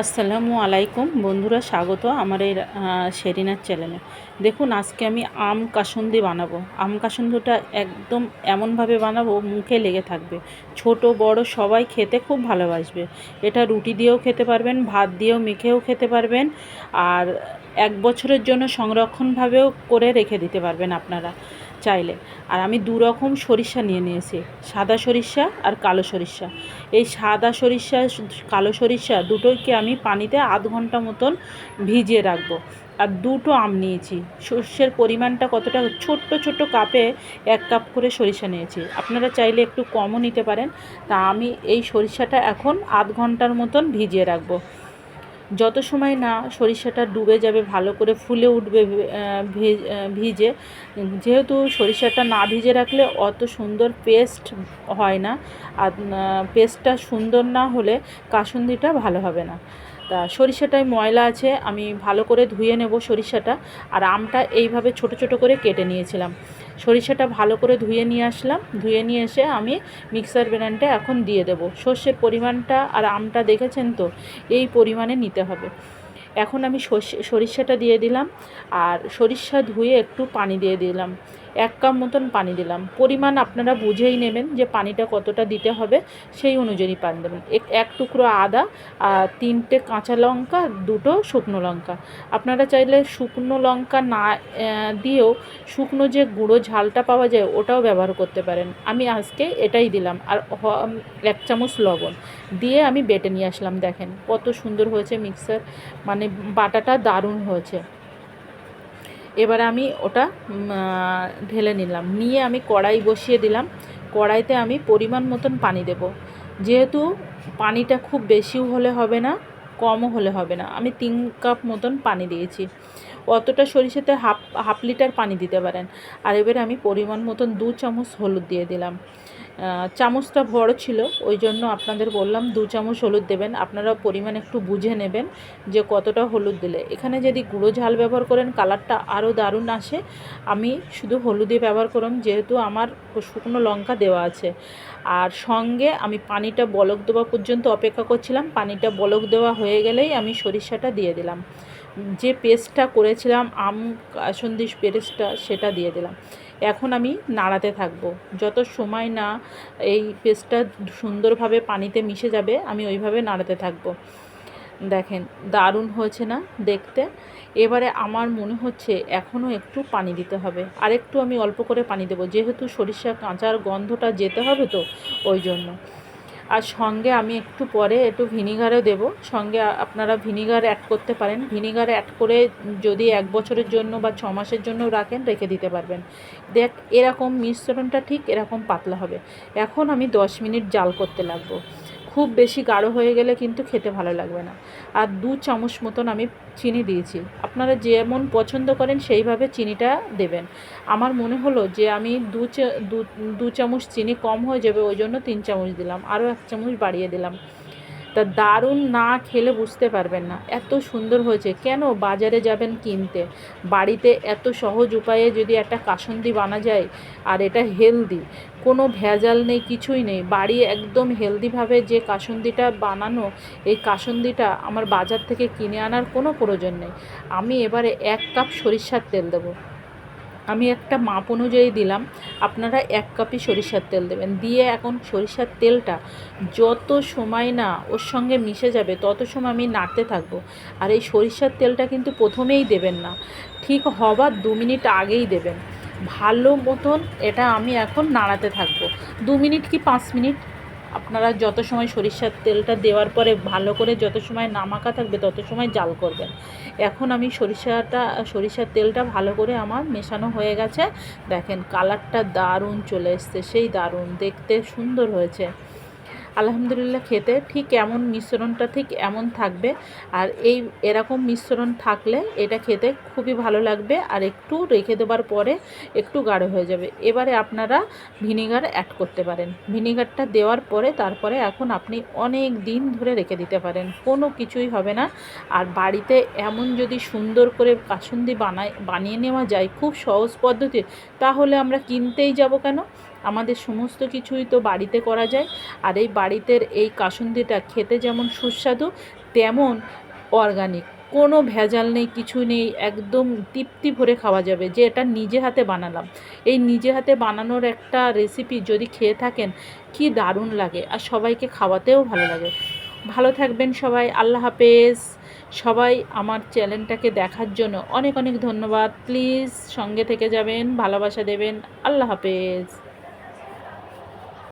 আসসালামু আলাইকুম। বন্ধুরা, স্বাগত আমার এই শেরিনার চ্যানেলে দেখুন, আজকে আমি আম কাসুন্দি বানাবো। আম কাসুন্দিটা একদম এমনভাবে বানাবো, মুখে লেগে থাকবে। ছোট, বড়, সবাই খেতে খুব ভালোবাসবে। এটা রুটি দিয়েও খেতে পারবেন, ভাত দিয়েও মেখেও খেতে পারবেন। আর এক বছরের জন্য সংরক্ষণভাবেও করে রেখে দিতে পারবেন আপনারা। চাইলে। আর আমি দু রকম সরিষা নিয়ে নিয়েছি, সাদা সরিষা আর কালো সরিষা। এই সাদা সরিষা, কালো সরিষা দুটোকে আমি পানিতে আধ ঘণ্টা মতন ভিজিয়ে রাখব। আর দুটো আম নিয়েছি, সর্ষের পরিমাণটা কতটা, ছোট্ট ছোট্ট কাপে এক কাপ করে সরিষা নিয়েছি। আপনারা চাইলে একটু কমও নিতে পারেন। তা আমি এই সরিষাটা এখন আধ ঘণ্টার মতন ভিজিয়ে রাখব। যত সময় না সরিষাটা ডুবে যাবে, ভালো করে ফুলে উঠবে ভিজে, যেহেতু সরিষাটা না ভিজে রাখলে অত সুন্দর পেস্ট হয় না। আর পেস্টটা সুন্দর না হলে কাসুন্দিটা ভালো হবে না। তা সরিষাটায় ময়লা আছে, আমি ভালো করে ধুয়ে নেব সরিষাটা। আর আমটা এইভাবে ছোট ছোট করে কেটে নিয়েছিলাম। সরিষাটা ভালো করে ধুয়ে নিয়ে আসলাম। ধুয়ে নিয়ে এসে আমি মিক্সার ব্র্যান্ডে এখন দিয়ে দেব। সর্ষের পরিমাণটা আর আমটা দেখেছেন তো? এই পরিমাণে নিতে হবে। এখন আমি সরিষাটা দিয়ে দিলাম। আর সরিষা ধুয়ে একটু পানি দিয়ে দিলাম। এক কাপ মতন পানি দিলাম। পরিমাণ আপনারা বুঝেই নেবেন যে পানিটা কতটা দিতে হবে, সেই অনুযায়ী পানি দেবেন। এক টুকরো আদা আর তিনটে কাঁচা লঙ্কা, দুটো শুকনো লঙ্কা। আপনারা চাইলে শুকনো লঙ্কা না দিয়েও শুকনো যে গুঁড়ো ঝালটা পাওয়া যায়, ওটাও ব্যবহার করতে পারেন। আমি আজকে এটাই দিলাম। আর এক চামচ লবণ দিয়ে আমি বেটে নিয়ে আসলাম, দেখেন। কত সুন্দর হয়েছে মিক্সার। মানে বাটাটা দারুণ হয়েছে। এবার আমি ওটা ঢেলে নিলাম। নিয়ে আমি কড়াই বসিয়ে দিলাম। কড়াইতে আমি পরিমাণ মতন পানি দেব। যেহেতু পানিটা খুব বেশিও হলে হবে না, কমও হলে হবে না। আমি তিন কাপ মতন পানি দিয়েছি। অতটা সরিষাতে হাফ হাফ লিটার পানি দিতে পারেন। আর এবারে আমি পরিমাণ মতন দু চামচ হলুদ দিয়ে দিলাম। চামচটা বড় ছিল, ওই জন্য আপনাদের বললাম দু চামচ হলুদ দেবেন। আপনারা পরিমাণ একটু বুঝে নেবেন যে কতটা হলুদ দিলে। এখানে যদি গুঁড়ো ঝাল ব্যবহার করেন, কালারটা আরও দারুণ আসে। আমি শুধু হলুদই ব্যবহার করলাম যেহেতু আমার শুকনো লঙ্কা দেওয়া আছে। আর সঙ্গে আমি পানিটা বলক দেওয়া পর্যন্ত অপেক্ষা করছিলাম। পানিটা বলক দেওয়া হয়ে গেলেই আমি সরিষাটা দিয়ে দিলাম। যে পেস্টটা করেছিলাম, আম সন্দেশ পেস্টটা, সেটা দিয়ে দিলাম। এখন আমি নাড়াতে থাকব। যত সময় না এই পেস্টটা সুন্দরভাবে পানিতে মিশে যাবে, আমি ওইভাবে নাড়াতে থাকব। দেখেন, দারুণ হয়েছে না দেখতে? এবারে আমার মনে হচ্ছে এখনও একটু পানি দিতে হবে। আর একটু আমি অল্প করে পানি দেবো, যেহেতু সরিষা কাঁচার গন্ধটা যেতে হবে তো, ওই জন্য। আর সঙ্গে আমি একটু পরে একটু ভিনিগারও দেব। সঙ্গে আপনারা ভিনিগার অ্যাড করতে পারেন। ভিনিগার অ্যাড করে যদি এক বছরের জন্য বা ছ মাসের জন্য রাখেন, রেখে দিতে পারবেন। দেখ, এরকম মিশ্রণটা ঠিক এরকম পাতলা হবে। এখন আমি দশ মিনিট জাল করতে লাগবো। খুব বেশি গাঢ় হয়ে গেলে কিন্তু খেতে ভালো লাগবে না। আর দু চামচ মতন আমি চিনি দিয়েছি। আপনারা যেমন পছন্দ করেন সেইভাবে চিনিটা দেবেন। আমার মনে হলো যে আমি দু দু চামচ চিনি কম হয়ে যাবে, ওই জন্য তিন চামচ দিলাম। আরও এক চামচ বাড়িয়ে দিলাম। তা দারুণ না খেলে বুঝতে পারবেন না। এত সুন্দর হয়েছে। কেন বাজারে যাবেন কিনতে? বাড়িতে এত সহজ উপায়ে যদি একটা কাসন্দি বানা যায়, আর এটা হেলদি, কোনো ভেজাল নেই, কিছুই নেই। বাড়ি একদম হেলদিভাবে যে কাসন্দিটা বানানো, এই কাসন্দিটা আমার বাজার থেকে কিনে আনার কোনো প্রয়োজন নেই। আমি এবারে এক কাপ সরিষার তেল দেবো। আমি একটা মাপ অনুযায়ী দিলাম, আপনারা এক কাপই সরিষার তেল দেবেন। দিয়ে এখন সরিষার তেলটা যত সময় না ওর সঙ্গে মিশে যাবে, তত সময় আমি নাড়তে থাকব। আর এই সরিষার তেলটা কিন্তু প্রথমেই দেবেন না, ঠিক হবার দু মিনিট আগেই দেবেন। ভালো মতন এটা আমি এখন নাড়াতে থাকব। দু মিনিট কি পাঁচ মিনিট? আপনারা যত সময় সরিষার তেলটা দেওয়ার পরে ভালো করে যত সময় নামাকা থাকবে, তত সময় জাল করবেন। এখন আমি সরিষাটা, সরিষার তেলটা ভালো করে আমার মেশানো হয়ে গেছে। দেখেন কালারটা দারুণ চলে এসছে, সেই দারুণ, দেখতে সুন্দর হয়েছে। আলহামদুলিল্লাহ খেতে ঠিক এমন মিশ্রণটা ঠিক এমন থাকবে। আর এই এরকম মিশ্রণ থাকলে এটা খেতে খুবই ভালো লাগবে আর একটু রেখে দেওয়ার পরে একটু গাঢ় হয়ে যাবে। এবারে আপনারা ভিনিগার অ্যাড করতে পারেন। ভিনিগারটা দেওয়ার পরে তারপরে এখন আপনি অনেক দিন ধরে রেখে দিতে পারেন। কোনো কিছুই হবে না। আর বাড়িতে এমন যদি সুন্দর করে কাসুন্দি বানায়, বানিয়ে নেওয়া যায় খুব সহজ পদ্ধতি তাহলে আমরা কিনতেই যাব কেন? আমাদের সমস্ত কিছুই তো বাড়িতে করা যায়। আর এই বাড়িতে এই কাসুন্দিটা খেতে যেমন সুস্বাদু, তেমন অর্গানিক কোনো ভেজাল নেই কিছু নেই, একদম তৃপ্তি ভরে খাওয়া যাবে, যে এটা নিজে হাতে বানালাম। এই নিজে হাতে বানানোর একটা রেসিপি যদি খেয়ে থাকেন, কি দারুণ লাগে। আর সবাইকে খাওয়াতেও ভালো লাগে। ভালো থাকবেন সবাই, আল্লাহ হাফেজ। সবাই আমার চ্যানেলটাকে দেখার জন্য অনেক অনেক ধন্যবাদ। প্লিজ সঙ্গে থেকে যাবেন, ভালোবাসা দেবেন। আল্লাহ হাফেজ।